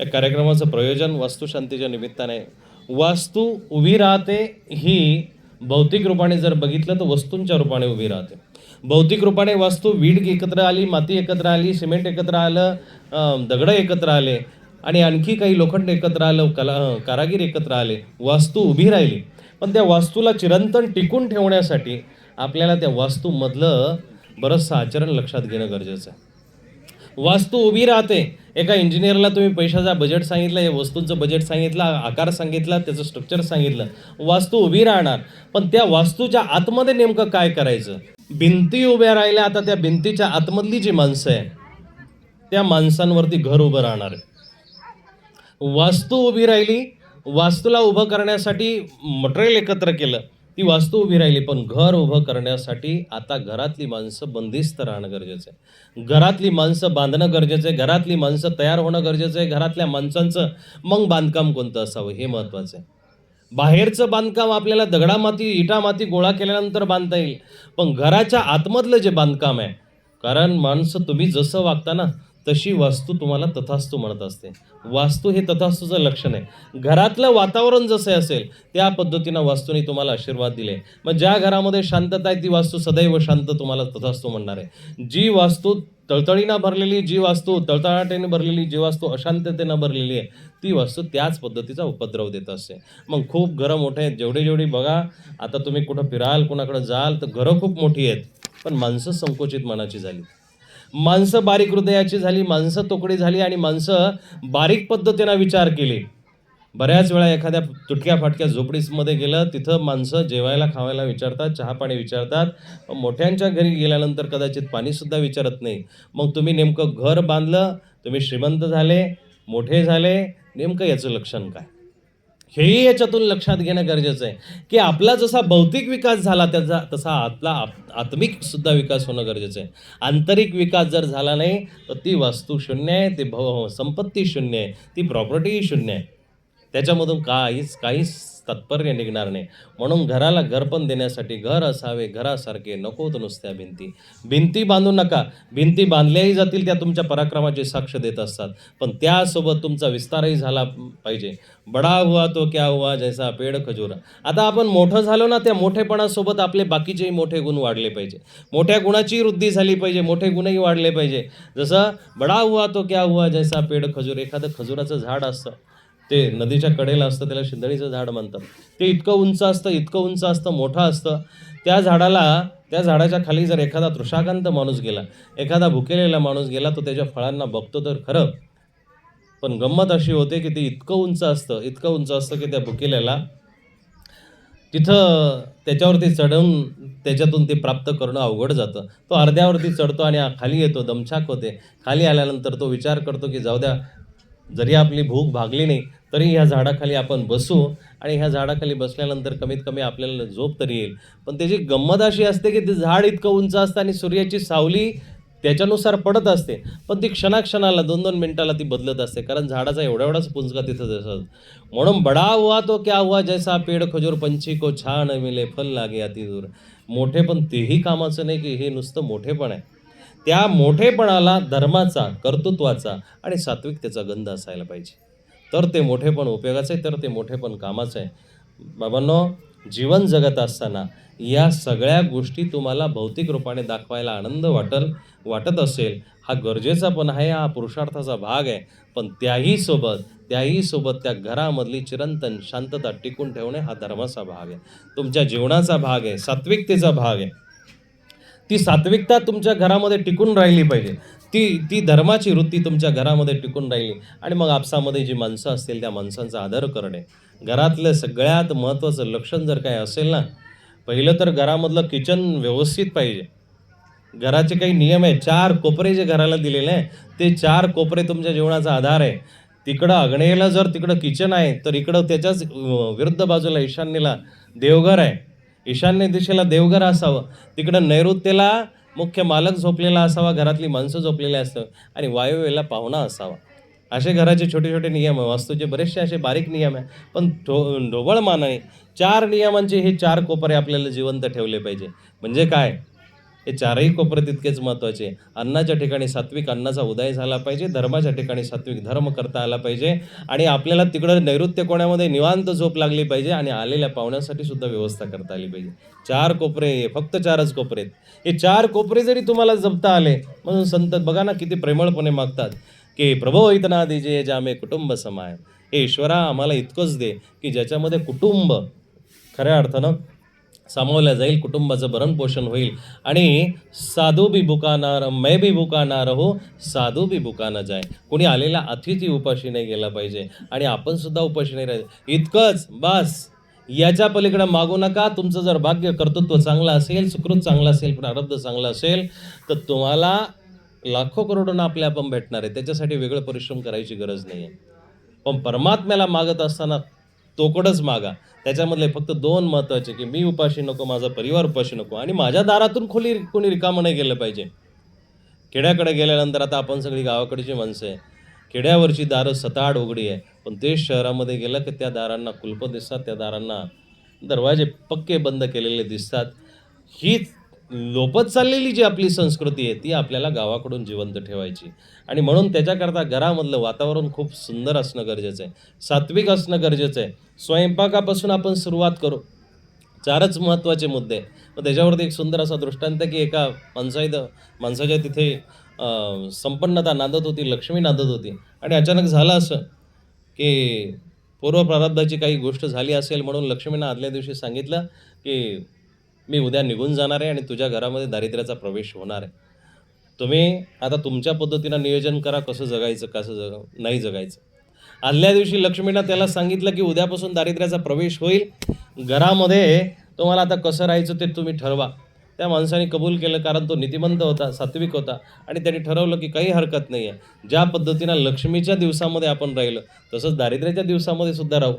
या कार्यक्रमाचं प्रयोजन वास्तुशांतीच्या निमित्ताने. वास्तू उभी राहते ही भौतिक रूपाने जर बघितलं तर वस्तूंच्या रूपाने उभी राहते. भौतिक रूपाने वास्तू वीड एकत्र आली माती एकत्र आली सिमेंट एकत्र आलं दगडं एकत्र आले आणि आणखी काही लोखंड एकत्र आलं कला कारागीर एकत्र आले वास्तू उभी राहिली. पण त्या वास्तूला चिरंतन टिकून ठेवण्यासाठी आपल्याला त्या वास्तूमधलं बरंचसं आचरण लक्षात घेणं गरजेचं आहे. वास्तू उभी राहते. एका इंजिनियरला तुम्ही पैशाचा बजेट सांगितलं या वस्तूंचं बजेट सांगितलं आकार सांगितला त्याचं स्ट्रक्चर सांगितलं. वास्तू उभी राहणार. पण त्या वास्तूच्या आतमध्ये नेमकं काय करायचं? भिंती उभ्या राहिल्या आता त्या भिंतीच्या आतमधली जी माणसं आहे त्या माणसांवरती घर उभं राहणार आहे. वास्तू उभी राहिली वास्तूला उभं करण्यासाठी मटेरियल एकत्र केलं. ती वास्तू उभी राहिली पण घर उभं करण्यासाठी आता घरातली माणसं बंदिस्त राहणं गरजेचं आहे. घरातली माणसं बांधणं गरजेचं आहे घरातली माणसं तयार होणं गरजेचं आहे घरातल्या माणसांचं मग बांधकाम कोणतं असावं हे महत्त्वाचं आहे. बाहेरचं बांधकाम आपल्याला दगडामाती इटामाती गोळा केल्यानंतर बांधता येईल पण घराच्या आतमधलं जे बांधकाम आहे कारण माणसं तुम्ही जसं वागता ना तशी वास्तू तुम्हाला तथास्तू म्हणत असते. वास्तू हे तथास्तूचं लक्षण आहे. घरातलं वातावरण जसं असेल त्या पद्धतीनं वास्तूने तुम्हाला आशीर्वाद दिले. मग ज्या घरामध्ये शांतता आहे ती वास्तू सदैव शांत तुम्हाला तथास्तू म्हणणार आहे. जी वास्तू तळतळीनं भरलेली जी वास्तू तळतळाटेने भरलेली जी वास्तू अशांततेनं भरलेली आहे ती वास्तू त्याच पद्धतीचा उपद्रव देत असते. मग खूप घरं मोठे आहेत. जेवढे जेवढी बघा आता तुम्ही कुठं फिराल कुणाकडं जाल तर घरं खूप मोठी आहेत. पण माणसं संकोचित मनाची झाली. माणसं बारीक हृदयाची झाली माणसं तोकडी झाली आणि माणसं बारीक पद्धतीनं विचार केले. बऱ्याच वेळा एखाद्या तुटक्या फाटक्या झोपडीसमध्ये गेलं तिथं माणसं जेवायला खावायला विचारतात चहापाणी विचारतात. मोठ्यांच्या घरी गेल्यानंतर कदाचित पाणीसुद्धा विचारत नाही. मग तुम्ही नेमकं घर बांधलं तुम्ही श्रीमंत झाले मोठे झाले नेमकं याचं लक्षण काय? हेही याच्यातून लक्षात घेणं गरजेचं आहे. की आपला जसा भौतिक विकास झाला त्याचा तसा आपला आत- आत्मिक सुद्धा विकास होणं गरजेचं आहे. आंतरिक विकास जर झाला नाही तर ती वास्तू शून्य आहे ती भव संपत्ती शून्य आहे ती प्रॉपर्टीही शून्य आहे. त्याच्यामधून काहीच काहीच तात्पर्य निघणार नाही. म्हणून घराला घरपण देण्यासाठी घर असावे घरासारखे नकोत नुसत्या भिंती. भिंती बांधू नका. भिंती बांधल्याही जातील त्या तुमच्या पराक्रमाची साक्ष देत असतात. पण त्यासोबत तुमचा विस्तारही झाला पाहिजे. बडा हुआ तो क्या हुआ जैसा पेड खजूर. आता आपण मोठं झालो ना त्या मोठेपणासोबत आपले बाकीचेही मोठे गुण वाढले पाहिजे. मोठ्या गुणाची वृद्धी झाली पाहिजे मोठे गुणही वाढले पाहिजे. जसं बडा हुआ तो क्या हुआ जैसा पेड खजूर एखादं खजुराचं झाड असतं. ते नदीच्या कडेला असतं त्याला शिंदळीचं झाड म्हणतात. ते इतकं उंच असतं इतकं उंच असतं मोठं असतं. त्या झाडाला त्या झाडाच्या खाली जर एखादा तृषाकांत माणूस गेला एखादा भुकेलेला माणूस गेला तो त्याच्या फळांना बघतो तर खरं. पण गंमत अशी होते की ते इतकं उंच असतं इतकं उंच असतं की त्या भुकेल्याला तिथं त्याच्यावरती चढवून त्याच्यातून ते प्राप्त करणं अवघड जातं. तो अर्ध्यावरती चढतो आणि खाली येतो दमछाक होते. खाली आल्यानंतर तो विचार करतो की जाऊ द्या जरी आपली भूक भागली नाही तरी ह्या झाडाखाली आपण बसू आणि ह्या झाडाखाली बसल्यानंतर कमीत कमी आपल्याला झोप तरी येईल. पण त्याची गंमत अशी असते की ते झाड इतकं उंच असतं आणि सूर्याची सावली त्याच्यानुसार पडत असते पण ती क्षणाक्षणाला दोन दोन मिनटाला ती बदलत असते कारण झाडाचा एवढा एवढाच पुंजका तिथं दिसत. म्हणून बडा हुआ तो क्या हुआ जैसा पेड खजूर पंछी को छान मिले फल लागे अति दूर मोठे पण तेही कामाचं नाही की हे नुसतं मोठेपण आहे. त्या मोठेपणाला धर्माचा कर्तृत्वाचा आणि सात्विकतेचा गंध असायला पाहिजे. तर ते मोठेपण उपयोगाचं आहे तर ते मोठेपण कामाचं आहे. बाबांनो जीवन जगत असताना या सगळ्या गोष्टी तुम्हाला भौतिक रूपाने दाखवायला आनंद वाटल वाटत असेल हा गरजेचा पण आहे हा पुरुषार्थाचा भाग आहे. पण त्याही सोबत त्याही सोबत त्या घरामधली चिरंतन शांतता टिकून ठेवणे हा धर्माचा भाग आहे. तुमच्या जीवनाचा भाग आहे सात्विकतेचा भाग आहे. ती सात्विकता तुमच्या घरामध्ये टिकून राहिली पाहिजे. ती ती धर्माची वृत्ती तुमच्या घरामध्ये टिकून राहिली. आणि मग आपसामध्ये जी माणसं असतील त्या माणसांचा आदर करणे. घरातलं सगळ्यात महत्त्वाचं लक्षण जर काय असेल ना पहिलं तर घरामधलं किचन व्यवस्थित पाहिजे. घराचे काही नियम आहे चार कोपरे जे घराला दिलेले आहे ते चार कोपरे तुमच्या जीवनाचा आधार आहे. तिकडं आग्नेयला जर तिकडं किचन आहे तर इकडं त्याच्याच विरुद्ध बाजूला ईशान्येला देवघर आहे. ईशान्य दिशेला देवघर असावं. तिकडं नैऋत्येला मुख्य मालक झोपलेला असावा घरातली माणसं झोपलेली असतं आणि वायव्येला पाहुणा असावा. असे घराचे छोटे छोटे नियम आहे. वास्तूचे बरेचसे असे बारीक नियम आहे. पण ढो ढोबळ मानाने चार नियमांचे हे चार कोपरे आपल्याला जिवंत ठेवले पाहिजे. म्हणजे काय? हे चारही कोपरे तितकेच महत्त्वाचे अन्नाच्या ठिकाणी सात्विक अन्नाचा उदय झाला पाहिजे धर्माच्या ठिकाणी सात्विक धर्म करता आला पाहिजे आणि आपल्याला तिकडं नैऋत्य कोण्यामध्ये निवांत झोप लागली पाहिजे आणि आलेल्या पाहुण्यासाठी सुद्धा व्यवस्था करता आली पाहिजे. चार कोपरे फक्त चारच कोपरे हे चार कोपरे जरी तुम्हाला जपता आले म्हणून संत बघा ना किती प्रेमळपणे मागतात की प्रभो इतना दिजे जामे कुटुंब समाय. हे ईश्वरा आम्हाला इतकंच दे की ज्याच्यामध्ये कुटुंब खऱ्या अर्थानं सामावल्या जाईल कुटुंबाचं भरणपोषण होईल. आणि साधू बी बुका ना र- मै बी बुका ना रहो साधू बी बुका जाय. कोणी आलेला अतिथी उपाशी नाही गेला पाहिजे. आणि आपण सुद्धा उपाशी नाही राहायचं इतकंच बस. याच्या पलीकडे मागू नका. तुमचं जर भाग्य कर्तृत्व चांगलं असेल सुकृत चांगलं असेल प्रारब्ध चांगलं असेल तर तुम्हाला लाखो करोडोनं आपल्या आपण भेटणार आहे. त्याच्यासाठी वेगळं परिश्रम करायची गरज नाही आहे पण परमात्म्याला मागत असताना तोकडच मागा. त्याच्यामधले फक्त दोन महत्त्वाचे की मी उपाशी नको माझा परिवार उपाशी नको आणि माझ्या दारातून खोली कोणी रिकामं नाही गेलं पाहिजे. खेड्याकडे गेल्यानंतर आता आपण सगळी गावाकडची माणसं आहे. खेड्यावरची दारं सताड उघडी आहे. पण ते शहरामध्ये गेलं की त्या दारांना कुलपं दिसतात त्या दारांना दरवाजे पक्के बंद केलेले दिसतात. हीच लोपत चाललेली जी आपली संस्कृती आहे ती आपल्याला गावाकडून जिवंत ठेवायची. आणि म्हणून त्याच्याकरता घरामधलं वातावरण खूप सुंदर असणं गरजेचं आहे. सात्विक असणं गरजेचं आहे. स्वयंपाकापासून आपण सुरुवात करू. चारच महत्त्वाचे मुद्दे मग त्याच्यावरती एक सुंदर असा दृष्टांत की एका माणसाईद माणसाच्या तिथे संपन्नता नांदत होती लक्ष्मी नांदत होती. आणि अचानक झालं असं की पूर्व प्रारब्धाची काही गोष्ट झाली असेल म्हणून लक्ष्मीनं आदल्या दिवशी सांगितलं की मी उद्या निघून जाणार आहे आणि तुझ्या घरामध्ये दारिद्र्याचा प्रवेश होणार आहे. तुम्ही आता तुमच्या पद्धतीनं नियोजन करा कसं जगायचं कसं जग नाही जगायचं. आदल्या दिवशी लक्ष्मीनं त्याला सांगितलं की उद्यापासून दारिद्र्याचा प्रवेश होईल. घरामध्ये तुम्हाला आता कसं राहायचं ते तुम्ही ठरवा. त्या माणसाने कबूल केलं कारण तो नीतिमंत होता सात्विक होता आणि त्याने ठरवलं की काही हरकत नाही आहे ज्या पद्धतीनं लक्ष्मीच्या दिवसामध्ये आपण राहिलं तसंच दारिद्र्याच्या दिवसामध्ये सुद्धा राहू.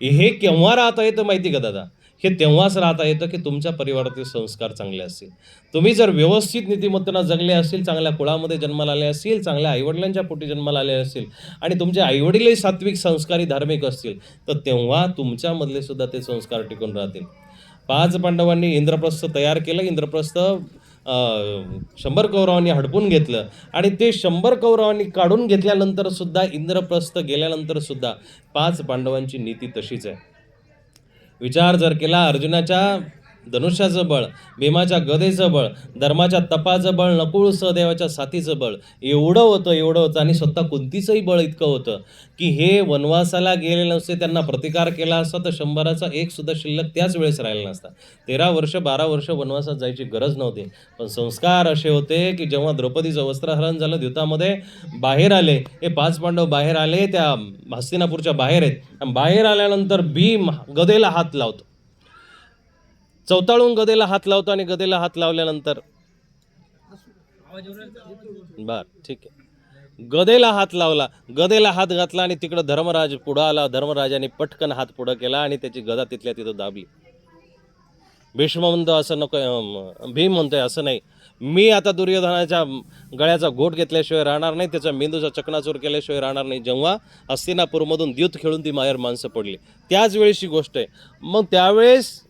हे केव्हा राहत आहे तर माहिती का दादा? हे तेव्हाच राहता येतं की तुमच्या परिवारातील संस्कार चांगले असतील. तुम्ही जर व्यवस्थित नीतिमत्तेनं जगले असतील चांगल्या कुळामध्ये जन्माला आले असतील चांगल्या आईवडिलांच्या पोटी जन्माला आले असतील आणि तुमचे आईवडीलही सात्विक संस्कारी धार्मिक असतील तर तेव्हा तुमच्यामधले सुद्धा ते संस्कार टिकून राहतील. पाच पांडवांनी इंद्रप्रस्थ तयार केलं इंद्रप्रस्थ शंभर कौरवांनी हडपून घेतलं आणि ते शंभर कौरवांनी काढून घेतल्यानंतर सुद्धा इंद्रप्रस्थ गेल्यानंतर सुद्धा पाच पांडवांची नीती तशीच आहे. विचार जर केला अर्जुनाच्या धनुष्याचं बळ भीमाच्या गदेचं बळ धर्माच्या तपाचं बळ नकुळ सहदेवाच्या साथीचं बळ. एवढं होतं एवढं होतं आणि स्वतः कुंतीचंही बळ इतकं होतं की हे वनवासाला गेले नसते त्यांना प्रतिकार केला असता तर शंभराचा एक सुद्धा शिल्लक त्याच वेळेस राहिला नसता. तेरा वर्ष बारा वर्ष वनवासात जायची गरज नव्हती. पण संस्कार असे होते की जेव्हा द्रौपदीचं वस्त्रहरण झालं द्युतामध्ये बाहेर आले हे पाच पांडव बाहेर आले त्या हस्तिनापूरच्या बाहेर आहेत. आणि बाहेर आल्यानंतर भीम गदेला हात लावतो. चौताळून गदेला हात लावतो आणि गदेला हात लावल्यानंतर बर ठीक आहे. गदेला हात लावला. गदेला हात घातला आणि तिकडं धर्मराज पुढं आला. धर्मराजाने पटकन हात पुढं केला आणि त्याची गदा तिथल्या तिथं दाबली. भीष्म म्हणतो असं नको भीम म्हणतोय असं नाही. मी आता दुर्योधनाच्या गळ्याचा घोट घेतल्याशिवाय राहणार नाही. त्याचा मेंदूचा चकनाचूर केल्याशिवाय राहणार नाही. जेव्हा हस्तिनापूरमधून द्यूत खेळून ती माहेर माणसं पडली. त्याच वेळेसची गोष्ट आहे. मग त्यावेळेस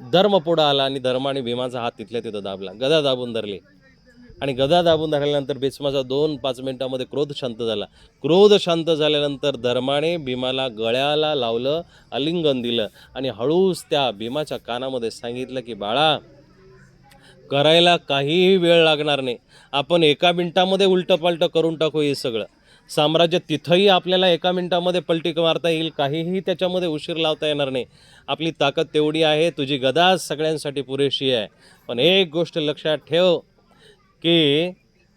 धर्म पुढं आला आणि धर्माने भीमाचा हात तिथल्या तिथं दाबला. गदा दाबून धरली. आणि गदा दाबून धरल्यानंतर भीष्माचा दोन पाच मिनिटामध्ये क्रोध शांत झाला. क्रोध शांत झाल्यानंतर धर्माने भीमाला गळ्याला लावलं आलिंगन दिलं आणि हळूच त्या भीमाच्या कानामध्ये सांगितलं की बाळा करायला काहीही वेळ लागणार नाही. आपण एका मिनटामध्ये उलटं पालटं करून टाकू हे सगळं. साम्राज्य तिथंही आपल्याला एका मिनिटामध्ये पलटी मारता येईल. काहीही त्याच्यामध्ये उशीर लावता येणार नाही. आपली ताकद तेवढी आहे. तुझी गदा सगळ्यांसाठी पुरेशी आहे. पण एक गोष्ट लक्षात ठेव की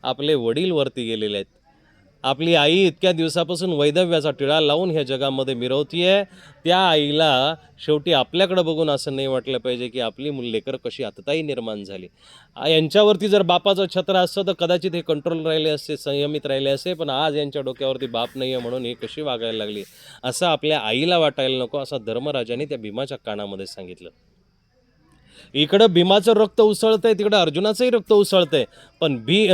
आपले वडील वरती गेलेले आहेत. आपली आई इतक्या दिवसापासून वैधव्याचा टिळा लावून ह्या जगामध्ये मिरवतीये. त्या आईला शेवटी आपल्याकडं बघून असं नाही वाटलं पाहिजे की आपली मुल लेकर कशी आतताही निर्माण झाली. यांच्यावरती जर बापाचं छत्र असतं तर कदाचित हे कंट्रोल राहिले असते संयमित राहिले असते पण आज यांच्या डोक्यावरती बाप नाही आहे म्हणून ही कशी वागायला लागली? असं आपल्या आईला वाटायला नको असं धर्मराजाने त्या भीमाच्या कानामध्ये सांगितलं. इकडं भीमाचं रक्त उसळतंय तिकडं अर्जुनाचंही रक्त उसळतंय. पण भी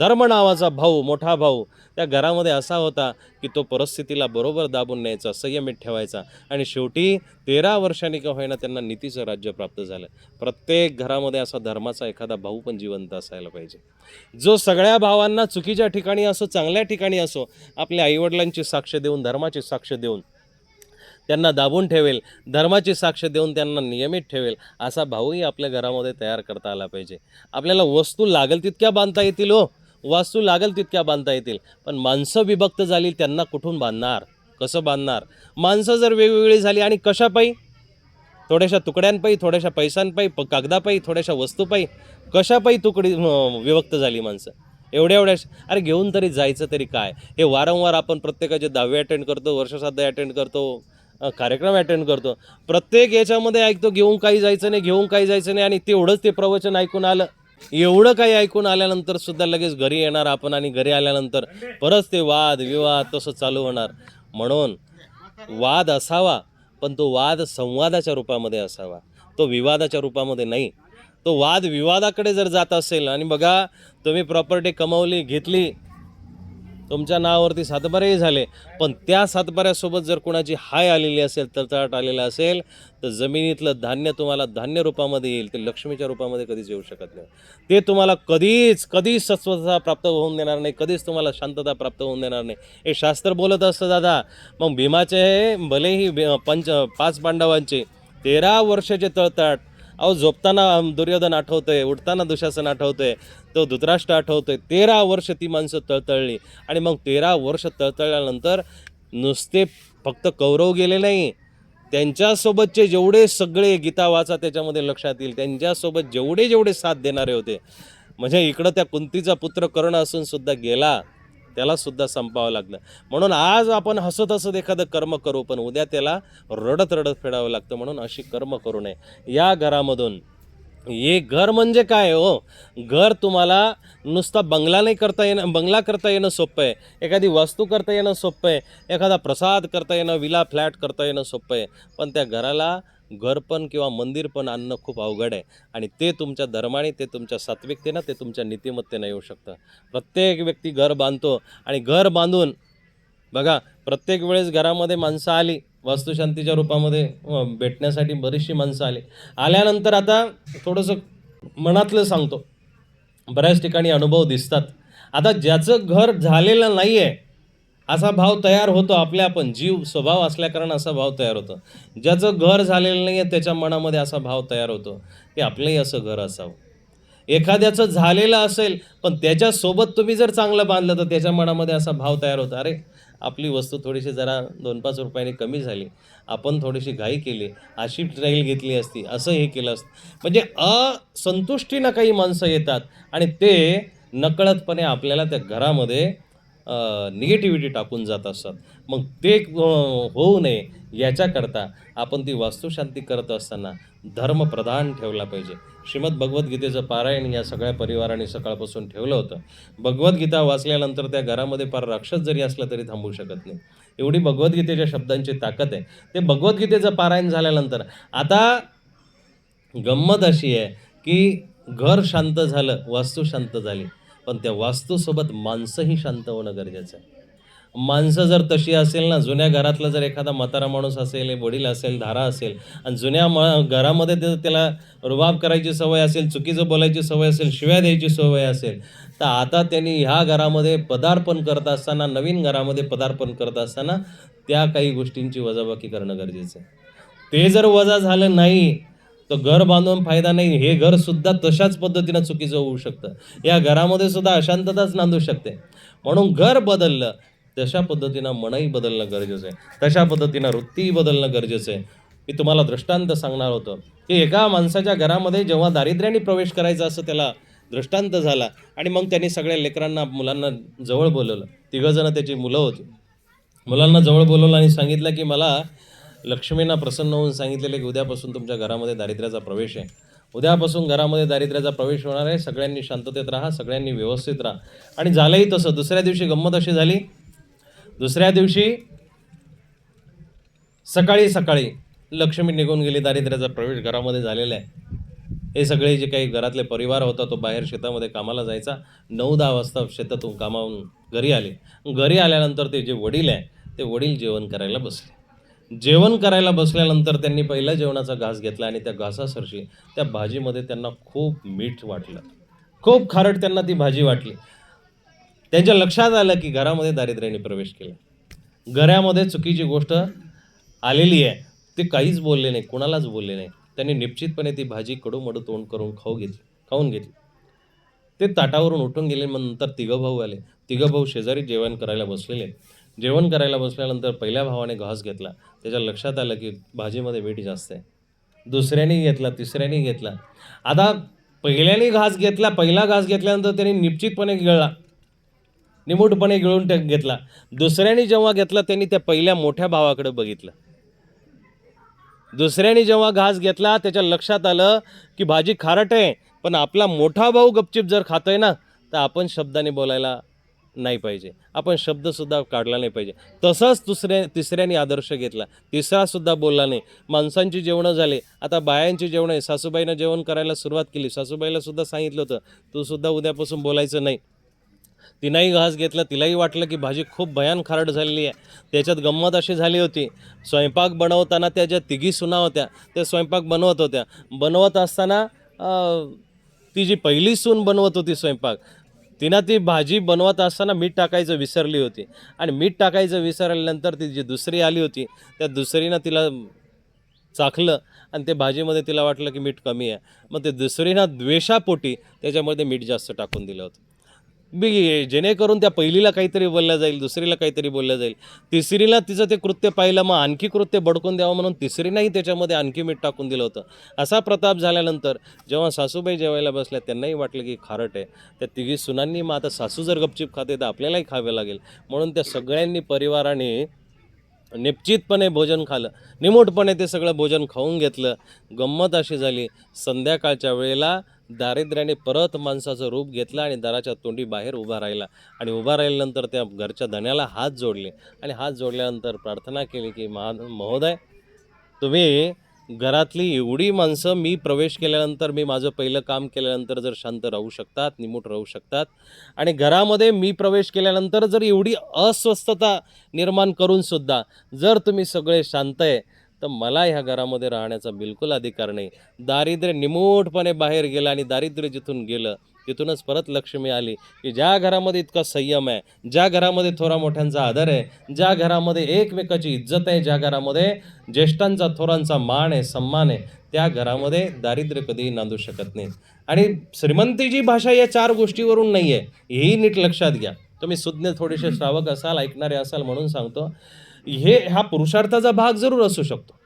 धर्म नावाचा भाऊ मोठा भाऊ त्या घरामध्ये असा होता की तो परिस्थितीला बरोबर दाबून न्यायचा संयमित ठेवायचा. आणि शेवटी तेरा वर्षांनी का होईना त्यांना नीतीचं राज्य प्राप्त झालं. प्रत्येक घरामध्ये असा धर्माचा एखादा भाऊ पण जिवंत असायला पाहिजे. जो सगळ्या भावांना चुकीच्या ठिकाणी असो चांगल्या ठिकाणी असो आपल्या आईवडिलांची साक्ष देऊन धर्माची साक्ष देऊन त्यांना दाबून ठेवेल धर्माची साक्ष देऊन त्यांना नियमित ठेवेल असा भाऊही आपल्या घरामध्ये तयार करता आला पाहिजे. आपल्याला वस्तू लागेल तितक्या बांधता येतील हो. वास्तू लागेल तितक्या बांधता येतील. पण माणसं विभक्त झाली त्यांना कुठून बांधणार? कसं बांधणार? माणसं जर वेगवेगळी झाली आणि कशापायी? थोड्याशा तुकड्यांपायी थोड्याशा पैशांपायी प कागदापायी थोड्याशा वस्तूपायी कशापायी तुकडी विभक्त झाली माणसं? एवढ्या एवढ्या अरे घेऊन तरी जायचं तरी काय? हे वारंवार आपण प्रत्येकाचे दहावे अटेंड करतो वर्षसाध्या अटेंड करतो कार्यक्रम अटेंड करतो. प्रत्येक याच्यामध्ये ऐकतो घेऊन काही जायचं नाही घेऊन काही जायचं नाही आणि तेवढंच ते प्रवचन ऐकून आलं. एवढं काही ऐकून आल्यानंतर सुद्धा लगेच घरी येणार आपण आणि घरी आल्यानंतर परत ते वाद विवाद तसं चालू होणार. म्हणून वाद असावा पण तो वाद संवादाच्या रूपामध्ये असावा. तो विवादाच्या रूपामध्ये नाही. तो वाद विवादाकडे जर जात असेल आणि बघा तुम्ही प्रॉपर्टी कमवली घेतली तुमच्या नावावरती सातबारेही झाले. पण त्या सातबाऱ्यासोबत जर कोणाची हाय आलेली असेल तळतळाट आलेला असेल तर जमिनीतलं धान्य तुम्हाला धान्य रूपामध्ये येईल ते लक्ष्मीच्या रूपामध्ये कधीच येऊ शकत नाही. ते तुम्हाला कधीच कधीच सत्वता प्राप्त होऊन देणार नाही कधीच तुम्हाला शांतता प्राप्त होऊन देणार नाही. हे शास्त्र बोलत असतं दादा. मग भीमाचे भलेही पंच पाच पांडवांचे तेरा वर्षाचे तळतळाट अहो झोपताना दुर्योधन आठवतोय उठताना दुशासन आठवतोय तो धृतराष्ट्र आठवतोय. तेरा वर्ष ती माणसं तळतळली. आणि मग तेरा वर्ष तळतळल्यानंतर नुसते फक्त कौरव गेले नाही. त्यांच्यासोबतचे जेवढे सगळे गीता वाचा त्याच्यामध्ये लक्षात येईल. त्यांच्यासोबत जेवढे जेवढे साथ देणारे होते. म्हणजे इकडं त्या कुंतीचा पुत्र कर्ण असून सुद्धा गेला. त्याला सुद्धा संपावं लागलं. म्हणून आज आपण हसत हसत एखादं कर्म करू पण उद्या त्याला रडत रडत फेडावं लागतं. म्हणून अशी कर्म करू नये. या घरामधून हे घर म्हणजे काय हो? घर तुम्हाला नुसता बंगला नाही करता येणं बंगला करता येणं सोपं आहे. एखादी वास्तू करता येणं सोपं आहे. एखादा प्रसाद करता येणं विला फ्लॅट करता येणं सोपं आहे. पण त्या घराला घर पण किंवा मंदिर पण आणणं खूप अवघड आहे. आणि ते तुमच्या धर्माने ते तुमच्या सात्विकतेनं ते तुमच्या नीतिमत्तेनं येऊ शकतं. प्रत्येक व्यक्ती घर बांधतो आणि घर बांधून बघा प्रत्येक वेळेस घरामध्ये माणसं आली वास्तुशांतीच्या रूपामध्ये भेटण्यासाठी बरीचशी माणसं आली. आल्यानंतर आता थोडंसं मनातलं सांगतो. बऱ्याच ठिकाणी अनुभव दिसतात. आता ज्याचं घर झालेलं नाही आहे असा भाव तयार होतो आपल्या आपण. जीव स्वभाव असल्याकारण असा भाव तयार होतो. ज्याचं घर झालेलं नाही आहे त्याच्या मनामध्ये असा भाव तयार होतो की आपलंही असं घर असावं. एखाद्याचं झालेलं असेल पण त्याच्यासोबत तुम्ही जर चांगलं बांधलं तर त्याच्या मनामध्ये असा भाव तयार होतो. अरे आपली वस्तू थोडीशी जरा दोन पाच रुपयांनी कमी झाली. आपण थोडीशी घाई केली. अशी ट्रेल घेतली असती. असं हे केलं असतं. म्हणजे असंतुष्टीनं काही माणसं येतात आणि ते नकळतपणे आपल्याला त्या घरामध्ये निगेटिव्हिटी टाकून जात असतात. मग ते होऊ नये याच्याकरता आपण ती वास्तुशांती करत असताना धर्म प्रधान ठेवला पाहिजे. श्रीमद भगवद्गीतेचं पारायण या सगळ्या परिवाराने सकाळपासून ठेवलं होतं. भगवद्गीता वाचल्यानंतर त्या घरामध्ये फार राक्षस जरी असलं तरी थांबू शकत नाही. एवढी भगवद्गीतेच्या शब्दांची ताकद आहे. ते भगवद्गीतेचं पारायण झाल्यानंतर आता गंमत अशी आहे की घर शांत झालं वास्तू शांत झाली. पण त्या वास्तूसोबत माणसंही शांत होणं गरजेचं आहे. माणसं जर तशी असेल ना जुन्या घरातला जर एखादा म्हातारा माणूस असेल वडील असेल धारा असेल आणि जुन्या म घरामध्ये जर त्याला रुबाब करायची सवय असेल चुकीचं बोलायची सवय असेल शिव्या द्यायची सवय असेल तर आता त्यांनी ह्या घरामध्ये पदार्पण करत असताना नवीन घरामध्ये पदार्पण करत असताना त्या काही गोष्टींची वजाबाकी करणं गरजेचं आहे. ते जर वजा झालं नाही तर घर बांधून फायदा नाही हे घर सुद्धा तशाच पद्धतीनं चुकीचं होऊ शकतं. या घरामध्ये सुद्धा अशांतताच नांदू शकते. म्हणून घर बदललं तशा पद्धतीनं मनही बदलणं गरजेचं आहे. तशा पद्धतीनं वृत्तीही बदलणं गरजेचं आहे. मी तुम्हाला दृष्टांत सांगणार होतो की एका माणसाच्या घरामध्ये जेव्हा दारिद्र्याने प्रवेश करायचा असं त्याला दृष्टांत झाला आणि मग त्यांनी सगळ्या लेकरांना मुलांना जवळ बोलवलं. तिघंजणं त्याची मुलं होती. मुलांना जवळ बोलवलं आणि सांगितलं की मला लक्ष्मींना प्रसन्न होऊन सांगितलेले की उद्यापासून तुमच्या घरामध्ये दारिद्र्याचा प्रवेश आहे. उद्यापासून घरामध्ये दारिद्र्याचा प्रवेश होणार आहे. सगळ्यांनी शांततेत राहा सगळ्यांनी व्यवस्थित राहा. आणि झालंही तसं. दुसऱ्या दिवशी गंमत अशी झाली. दुसऱ्या दिवशी सकाळी सकाळी लक्ष्मी निघून गेली. दारिद्र्याचा प्रवेश घरामध्ये झालेला आहे. हे सगळे जे काही घरातले परिवार होता तो बाहेर शेतामध्ये कामाला जायचा. नऊ दहा वाजता शेतातून कामावून घरी आले. घरी आल्यानंतर ते जे वडील आहे ते वडील जेवण करायला बसले. जेवण करायला बसल्यानंतर त्यांनी पहिल्या जेवणाचा घास घेतला आणि त्या घासासरशी त्या भाजीमध्ये त्यांना खूप मीठ वाटलं. खूप खारट त्यांना ती भाजी वाटली. त्यांच्या लक्षात आलं की घरामध्ये दारिद्र्याने प्रवेश केला. घरामध्ये चुकीची गोष्ट आलेली आहे. ते काहीच बोलले नाही कुणालाच बोलले नाही. त्यांनी निश्चितपणे ती भाजी कडूमडू तोंड करून खाऊ घेतली खाऊन घेतली. ते ताटावरून उठून गेले मग नंतर तिघं भाऊ आले. तिघं भाऊ शेजारी जेवण करायला बसलेले. जेवण करायला बसल्यानंतर पहिल्या भावाने घास घेतला. त्याच्या लक्षात आलं की भाजीमध्ये मीठ जास्त आहे. दुसऱ्याने घेतला तिसऱ्याने घेतला. आता पहिल्याने घास घेतला पहिला घास घेतल्यानंतर त्यांनी निश्चितपणे गिळला. निमूटपणे गिळून घेतला. दुसऱ्याने जेव्हा घेतला त्यांनी त्या पहिल्या मोठ्या भावाकडे बघितलं. दुसऱ्याने जेव्हा घास घेतला त्याच्या लक्षात आलं की भाजी खारट आहे पण आपला मोठा भाऊ गपचिप जर खातोय ना तर आपण शब्दाने बोलायला नाही पाहिजे. आपण शब्दसुद्धा काढला नाही पाहिजे. तसाच दुसऱ्या तिसऱ्याने आदर्श घेतला. तिसरासुद्धा बोलला नाही. माणसांची जेवणं झाली. आता बायांची जेवणं आहे. सासूबाईनं जेवण करायला सुरुवात केली. सासूबाईला सुद्धा सांगितलं होतं तू सुद्धा उद्यापासून बोलायचं नाही. तिनंही घास घेतला. तिलाही वाटलं की भाजी खूप भयान खारट झालेली आहे. त्याच्यात गंमत अशी झाली होती. स्वयंपाक बनवताना त्या ज्या तिघी सुना होत्या त्या स्वयंपाक बनवत होत्या. बनवत असताना ती जी पहिली सून बनवत होती स्वयंपाक तिनं ती भाजी बनवत असताना मीठ टाकायचं विसरली होती. आणि मीठ टाकायचं विसरल्यानंतर ती जी दुसरी आली होती त्या दुसरीनं तिला चाखलं आणि ते भाजीमध्ये तिला वाटलं की मीठ कमी आहे. मग ते दुसरीनं द्वेषापोटी त्याच्यामध्ये मीठ जास्त टाकून दिलं होतं. बी जेणेकरून त्या पहिलीला काहीतरी बोलल्या जाईल दुसरीला काहीतरी बोलल्या जाईल. तिसरीला तिचं ते कृत्य पाहिलं मग आणखी कृत्य बडकून द्यावं म्हणून तिसरीनंही त्याच्यामध्ये आणखी मीठ टाकून दिलं होतं. असा प्रताप झाल्यानंतर जेव्हा सासूबाई जेवायला बसल्या त्यांनाही वाटलं की खारट आहे. त्या तिघी सुनांनी मग आता सासू जर गपचिप खाते तर आपल्यालाही खावे लागेल. म्हणून त्या सगळ्यांनी परिवाराने निश्चितपणे भोजन खालं. निमूटपणे ते सगळं भोजन खाऊन घेतलं. गंमत अशी झाली संध्याकाळच्या वेळेला दारिद्र्याने परत माणसाचं रूप घेतलं आणि दाराच्या तोंडी बाहेर उभा राहिला. आणि उभा राहिल्यानंतर त्या घरच्या धण्याला हात जोडले. आणि हात जोडल्यानंतर प्रार्थना केली की महा महोदय तुम्ही घरातली एवढी माणसं मी प्रवेश केल्यानंतर मी माझं पहिलं काम केल्यानंतर जर शांत राहू शकतात निमूट राहू शकतात आणि घरामध्ये मी प्रवेश केल्यानंतर जर एवढी अस्वस्थता निर्माण करून सुद्धा जर तुम्ही सगळे शांत आहे तर मला ह्या घरामध्ये राहण्याचा बिलकुल अधिकार नाही. दारिद्र्य निमूटपणे बाहेर गेलं आणि दारिद्र्य जिथून गेलं तिथूनच परत लक्ष्मी आली की ज्या घरामध्ये इतका संयम आहे ज्या घरामध्ये थोरा मोठ्यांचा आदर आहे ज्या घरामध्ये एकमेकाची इज्जत आहे ज्या घरामध्ये ज्येष्ठांचा थोरांचा मान आहे सन्मान आहे त्या घरामध्ये दारिद्र्य कधीही नांदू शकत नाही आणि श्रीमंतीची भाषा या चार गोष्टीवरून नाही आहे हेही नीट लक्षात घ्या. तुम्ही सुज्ञ थोडेसे श्रावक असाल ऐकणारे असाल म्हणून सांगतो. हे हा पुरुषार्थाचा भाग जरूर असू शकतो.